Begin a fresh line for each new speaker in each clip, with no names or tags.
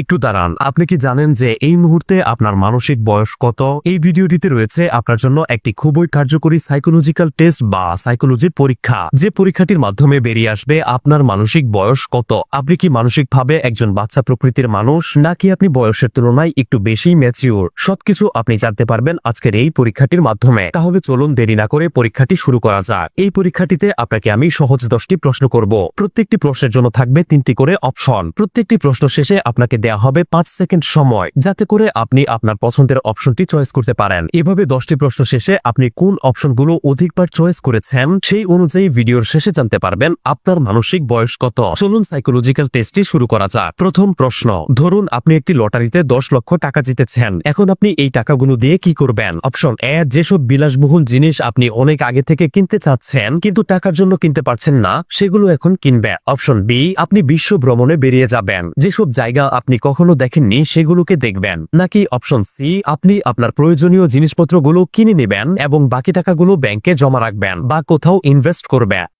একটু দাঁড়ান। আপনি কি জানেন যে এই মুহূর্তে আপনার মানসিক বয়স কত? এই ভিডিওটিতে রয়েছে আপনার জন্য একটি খুবই কার্যকরী সাইকোলজিক্যাল টেস্ট বা সাইকোলজি পরীক্ষা। যে পরীক্ষাটির মাধ্যমে বেরিয়ে আসবে আপনার মানসিক বয়স কত? আপনি কি মানসিকভাবে একজন বাচ্চা প্রকৃতির মানুষ, নাকি আপনি বয়সের তুলনায় একটু বেশি ম্যাচিউর সবকিছু আপনি জানতে পারবেন আজকের এই পরীক্ষাটির মাধ্যমে। তাহলে চলুন দেরি না করে পরীক্ষাটি শুরু করা যাক। এই পরীক্ষাটিতে আপনাকে আমি সহজ দশটি প্রশ্ন করব। প্রত্যেকটি প্রশ্নের জন্য থাকবে তিনটি করে অপশন। প্রত্যেকটি প্রশ্ন শেষে আপনাকে দেয়া হবে পাঁচ সেকেন্ড সময়, যাতে করে আপনি আপনার পছন্দের অপশনটি চয়েস করতে পারেন। এভাবে দশটি প্রশ্ন শেষে আপনি কোন অপশনগুলো অধিকবার চয়েস করেছেন সেই অনুযায়ী ভিডিওর শেষে জানতে পারবেন আপনার মানসিক বয়স কত। চলুন সাইকোলজিক্যাল টেস্টটি শুরু করা যাক। প্রথম প্রশ্ন, ধরুন আপনি একটি লটারিতে দশ লক্ষ টাকা জিতেছেন। এখন আপনি এই টাকাগুলো দিয়ে কি করবেন? অপশন এ, যেসব বিলাসবহুল জিনিস আপনি অনেক আগে থেকে কিনতে চাচ্ছেন, কিন্তু টাকার জন্য কিনতে পারছেন না, সেগুলো এখন কিনবে অপশন বি, আপনি বিশ্ব ভ্রমণে বেরিয়ে যাবেন। যেসব জায়গা আপনি কখনো দেখেননি সেগুলোকে দেখবেন। নাকি অপশন সি, আপনি আপনার প্রয়োজনীয় জিনিসপত্রগুলো কিনে নেবেন এবং বাকি টাকাগুলো ব্যাংকে জমা রাখবেন বা কোথাও ইনভেস্ট করবে।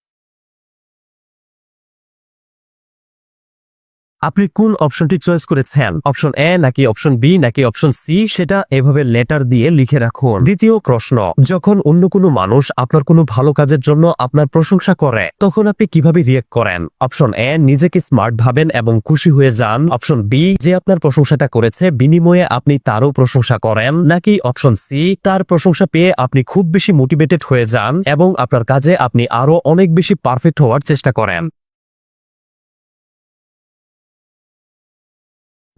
আপনি কোন অপশনটি চয়েস করেছেন? অপশন এ নাকি অপশন বি নাকি অপশন সি সেটা এভাবে লেটার দিয়ে লিখে রাখুন। দ্বিতীয় প্রশ্ন, যখন অন্য কোনো মানুষ আপনার কোনো ভালো কাজের জন্য আপনার প্রশংসা করে, তখন আপনি কীভাবে রিয়েক্ট করেন? অপশন এ নিজেকে স্মার্ট ভাবেন এবং খুশি হয়ে যান। অপশন বি যে আপনার প্রশংসাটা করেছে, বিনিময়ে আপনি তারও প্রশংসা করেন। নাকি অপশন সি তার প্রশংসা পেয়ে আপনি খুব বেশি মোটিভেটেড হয়ে যান এবং আপনার কাজে আপনি আরও অনেক বেশি পারফেক্ট হওয়ার চেষ্টা করেন।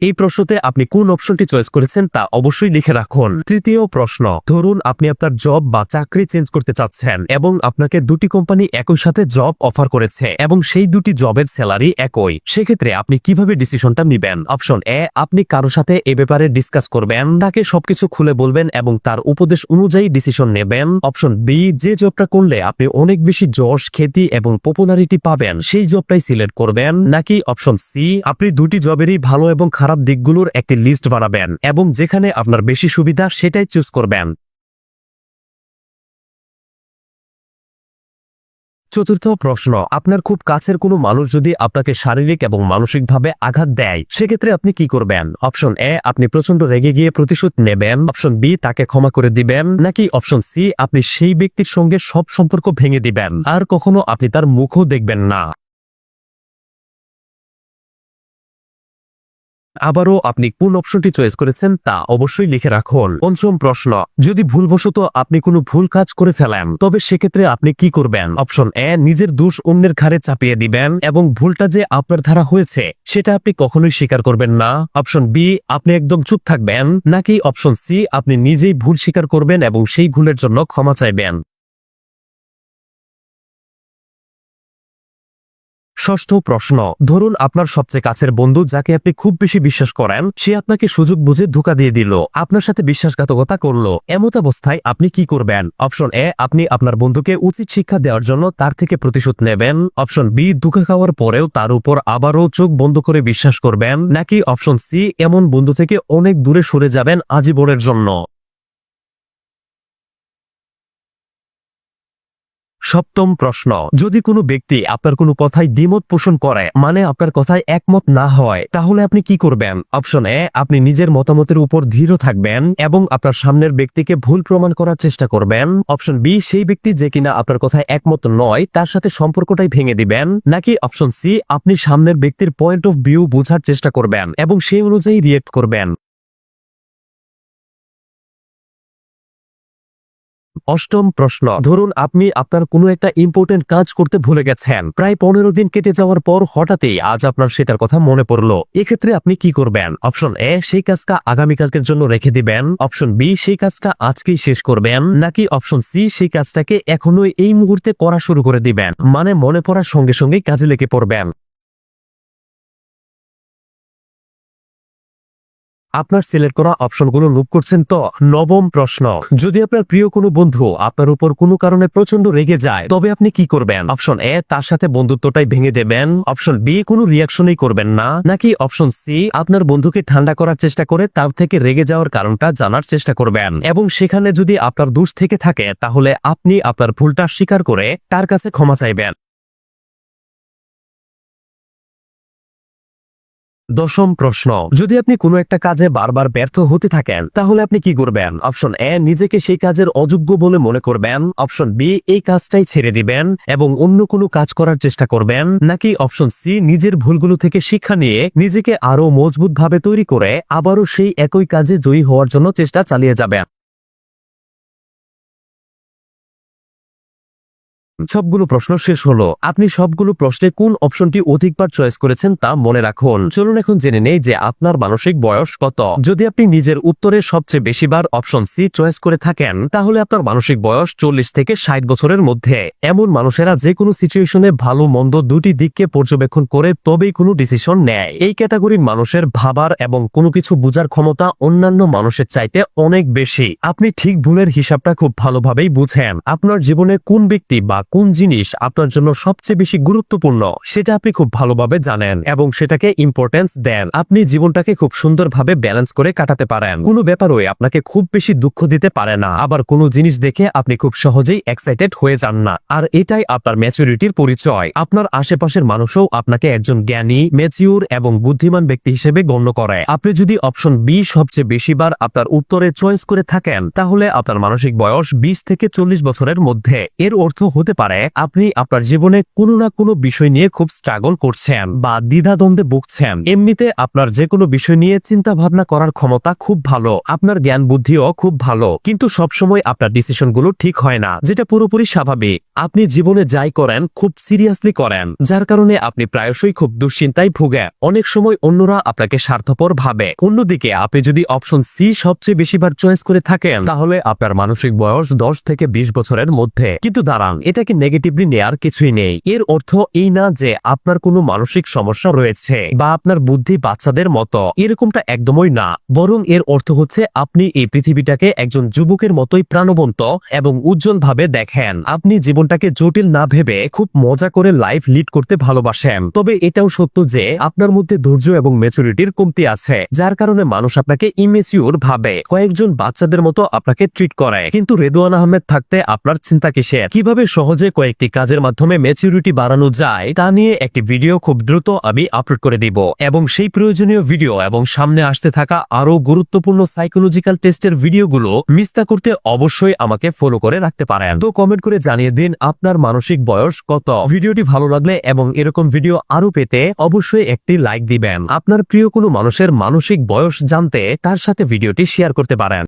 এই প্রশ্নতে আপনি কোন অপশনটি চয়েস করেছেন তা অবশ্যই লিখে রাখুন। তৃতীয় প্রশ্ন, ধরুন আপনি আপনার জব বা চাকরি চেঞ্জ করতে চাচ্ছেন এবং আপনাকে দুটি কোম্পানি একই সাথে জব অফার করেছে এবং সেই দুটি জবের স্যালারি একই। সেক্ষেত্রে আপনি কীভাবে ডিসিশনটা নেবেন? অপশন এ আপনি কারও সাথে এ ব্যাপারে ডিসকাস করবেন, তাকে সবকিছু খুলে বলবেন এবং তার উপদেশ অনুযায়ী ডিসিশন নেবেন। অপশন বি যে জবটা করলে আপনি অনেক বেশি যশ, খ্যাতি এবং পপুলারিটি পাবেন, সেই জবটাই সিলেক্ট করবেন। নাকি অপশন সি আপনি দুটি জবেরই ভালো এবং খারাপ দিকগুলোর একটি লিস্ট বানাবেন এবং যেখানে আপনার বেশি সুবিধা সেটাই চুজ করবেন। চতুর্থ প্রশ্ন, আপনার খুব কাছের কোনো মানুষ যদি আপনাকে শারীরিক এবং মানসিকভাবে আঘাত দেয়, সেক্ষেত্রে আপনি কি করবেন? অপশন এ, আপনি প্রচণ্ড রেগে গিয়ে প্রতিশোধ নেবেন। অপশন বি, তাকে ক্ষমা করে দিবেন। নাকি অপশন সি, আপনি সেই ব্যক্তির সঙ্গে সব সম্পর্ক ভেঙে দিবেন। আর কখনো আপনি তার মুখও দেখবেন না। আবারও আপনি কোন অপশনটি চয়েস করেছেন তা অবশ্যই লিখে রাখুন। পঞ্চম প্রশ্ন, যদি ভুলবশত আপনি কোনো ভুল কাজ করে ফেলেন, তবে সেক্ষেত্রে আপনি কি করবেন? অপশন এ নিজের দোষ অন্যের ঘাড়ে চাপিয়ে দিবেন এবং ভুলটা যে আপনার ধারা হয়েছে, সেটা আপনি কখনোই স্বীকার করবেন না। অপশন বি আপনি একদম চুপ থাকবেন, নাকি অপশন সি আপনি নিজেই ভুল স্বীকার করবেন এবং সেই ভুলের জন্য ক্ষমা চাইবেন। ষষ্ঠ প্রশ্ন, ধরুন আপনার সবচেয়ে কাছের বন্ধু যাকে আপনি খুব বেশি বিশ্বাস করেন, সে আপনাকে সুযোগ বুঝে ধোকা দিয়ে দিল, আপনার সাথে বিশ্বাসঘাতকতা করল, এমত অবস্থায় আপনি কি করবেন? অপশন এ, আপনি আপনার বন্ধুকে উচিত শিক্ষা দেওয়ার জন্য তার থেকে প্রতিশোধ নেবেন, অপশন বি, ধোকা খাওয়ার পরেও তার উপর আবারও চোখ বন্ধ করে বিশ্বাস করবেন, নাকি অপশন সি, এমন বন্ধু থেকে অনেক দূরে সরে যাবেন আজীবনের জন্য। সপ্তম প্রশ্ন, যদি কোনো ব্যক্তি আপনার কোনো কথায় দ্বিমত পোষণ করে মানে আপনার কথায় একমত না হয়, তাহলে আপনি কি করবেন? অপশন এ, আপনি নিজের মতামতের উপর ধীর থাকবেন এবং আপনার সামনের ব্যক্তিকে ভুল প্রমাণ করার চেষ্টা করবেন। অপশন বি, সেই ব্যক্তি যে কিনা আপনার কথায় একমত নয়, তার সাথে সম্পর্কটাই ভেঙে দিবেন। নাকি অপশন সি, আপনি সামনের ব্যক্তির পয়েন্ট অফ ভিউ বোঝার চেষ্টা করবেন এবং সেই অনুযায়ী রিয়েক্ট করবেন। অষ্টম প্রশ্ন, ধরুন আপনি আপনার কোনো একটা ইম্পর্টেন্ট কাজ করতে ভুলে গেছেন। প্রায় পনেরো দিন কেটে যাওয়ার পর হঠাৎই আজ আপনার সেটার কথা মনে পড়ল। এক্ষেত্রে আপনি কি করবেন? অপশন এ, সেই কাজটা আগামীকালকের জন্য রেখে দিবেন। অপশন বি, সেই কাজটা আজকেই শেষ করবেন। নাকি অপশন সি, সেই কাজটাকে এখনোই এই মুহূর্তে করা শুরু করে দিবেন। মানে মনে পড়ার সঙ্গে সঙ্গে কাজে লেগে পড়বেন। আপনার সিলেক্ট করা অপশনগুলো লুপ করছেন তো? নবম প্রশ্ন। যদি আপনার প্রিয় কোনো বন্ধু আপনার উপর কোনো কারণে প্রচণ্ড রেগে যায়, তবে আপনি কি করবেন? অপশন এ তার সাথে বন্ধুত্বটাই ভেঙে দেবেন। অপশন বি কোনো রিয়াকশনই করবেন না। নাকি অপশন সি আপনার বন্ধুকে ঠান্ডা করার চেষ্টা করে তার থেকে রেগে যাওয়ার কারণটা জানার চেষ্টা করবেন। এবং সেখানে যদি আপনার দোষ থেকে থাকে, তাহলে আপনি আপনার ভুলটা স্বীকার করে তার কাছে ক্ষমা চাইবেন। দশম প্রশ্ন। যদি আপনি কোনো একটা কাজে বারবার ব্যর্থ হতে থাকেন, তাহলে আপনি কি করবেন? অপশন এ, নিজেকে সেই কাজের অযোগ্য বলে মনে করবেন। অপশন বি, এই কাজটাই ছেড়ে দিবেন এবং অন্য কোনো কাজ করার চেষ্টা করবেন। নাকি অপশন সি, নিজের ভুলগুলো থেকে শিক্ষা নিয়ে নিজেকে আরও মজবুতভাবে তৈরি করে আবারও সেই একই কাজে জয়ী হওয়ার জন্য চেষ্টা চালিয়ে যাবেন। সবগুলো প্রশ্ন শেষ হলো। আপনি সবগুলো প্রশ্নে কোন অপশনটি অধিকবার চয়েস করেছেন তা মনে রাখুন। চলুন এখন জেনে নেই যে আপনার মানসিক বয়স কত। যদি আপনি নিজের উত্তরে সবচেয়ে বেশিবার অপশন সি চয়েস করে থাকেন, তাহলে আপনার মানসিক বয়স চল্লিশ থেকে ষাট বছরের মধ্যে। এমন মানুষেরা যে কোনো সিচুয়েশনে ভালো মন্দ দুটি দিককে পর্যবেক্ষণ করে তবেই কোনো ডিসিশন নেয়। এই ক্যাটাগরির মানুষের ভাবার এবং কোনো কিছু বোঝার ক্ষমতা অন্যান্য মানুষের চাইতে অনেক বেশি। আপনি ঠিক ভুলের হিসাবটা খুব ভালোভাবেই বুঝেন। আপনার জীবনে কোন ব্যক্তি বা কোন জিনিস আপনার জন্য সবচেয়ে বেশি গুরুত্বপূর্ণ সেটা আপনি খুব ভালোভাবে জানেন এবং সেটাকে ইম্পর্টেন্স দেন। আপনি জীবনটাকে খুব সুন্দরভাবে ব্যালেন্স করে কাটাতে পারেন। কোনো ব্যাপারই আপনাকে খুব বেশি দুঃখ দিতে পারে না। আবার কোনো জিনিস দেখে আপনি খুব সহজেই এক্সাইটেড হয়ে যান না। আর এটাই আপনার ম্যাচুরিটির পরিচয়। আপনার আশেপাশের মানুষও আপনাকে একজন জ্ঞানী ম্যাচিউর এবং বুদ্ধিমান ব্যক্তি হিসেবে গণ্য করে। আপনি যদি অপশন বি সবচেয়ে বেশিবার আপনার উত্তরে চয়েস করে থাকেন, তাহলে আপনার মানসিক বয়স বিশ থেকে চল্লিশ বছরের মধ্যে। এর অর্থ হতে পারে, আপনি আপনার জীবনে কোনো না কোনো বিষয় নিয়ে খুব স্ট্রাগল করছেন বা দ্বিধাদ্বন্দ্বে ভুগছেন। এমনিতে আপনার যে কোনো বিষয় নিয়ে চিন্তা ভাবনা করার ক্ষমতা খুব ভালো, আপনার জ্ঞান বুদ্ধিও খুব ভালো, কিন্তু সবসময় আপনার ডিসিশনগুলো ঠিক হয় না, যেটা পুরোপুরি স্বাভাবিক। আপনি জীবনে যাই করেন, খুব সিরিয়াসলি করেন, যার কারণে আপনি প্রায়শই খুব দুশ্চিন্তায় ভুগে। অনেক সময় অন্যরা আপনাকে স্বার্থপর ভাবে। অন্যদিকে আপনি যদি অপশন সি সবচেয়ে বেশিবার চয়েস করে থাকেন, তাহলে আপনার মানসিক বয়স দশ থেকে বিশ বছরের মধ্যে। কিন্তু দাঁড়ান, এটাকে নেগেটিভলি নেয়ার কিছুই নেই। এর অর্থ এই না যে আপনার কোনো মানসিক সমস্যা রয়েছে বা আপনার বুদ্ধি বাচ্চাদের মতো। এরকমটা একদমই না। বরং এর অর্থ হচ্ছে আপনি এই পৃথিবীটাকে একজন যুবকের মতোই প্রাণবন্ত এবং উজ্জ্বলভাবে দেখেন। আপনি জীবনটাকে জটিল না ভেবে খুব মজা করে লাইফ লিড করতে ভালোবাসেন। তবে এটাও সত্য যে আপনার মধ্যে ধৈর্য এবং মেচুরিটির কমতি আছে, যার কারণে মানুষ আপনাকে ইমেচিউর ভাবে। কয়েকজন বাচ্চাদের মতো আপনাকে ট্রিট করে। কিন্তু রেদুয়ান আহমেদ থাকতে আপনার চিন্তা কিসের? কীভাবে সহজে কয়েকটি কাজের মাধ্যমে ম্যাচিউরিটি বাড়ানো যায়, তা নিয়ে একটি ভিডিও খুব দ্রুত আমি আপলোড করে দিব। এবং সেই প্রয়োজনীয় ভিডিও এবং সামনে আসতে থাকা আরও গুরুত্বপূর্ণ সাইকোলজিক্যাল টেস্টের ভিডিওগুলো মিস্তা করতে অবশ্যই আমাকে ফলো করে রাখতে পারেন। তো কমেন্ট করে জানিয়ে দিন আপনার মানসিক বয়স কত। ভিডিওটি ভালো লাগলে এবং এরকম ভিডিও আরও পেতে অবশ্যই একটি লাইক দিবেন। আপনার প্রিয় কোনো মানুষের মানসিক বয়স জানতে তার সাথে ভিডিওটি শেয়ার করতে পারেন।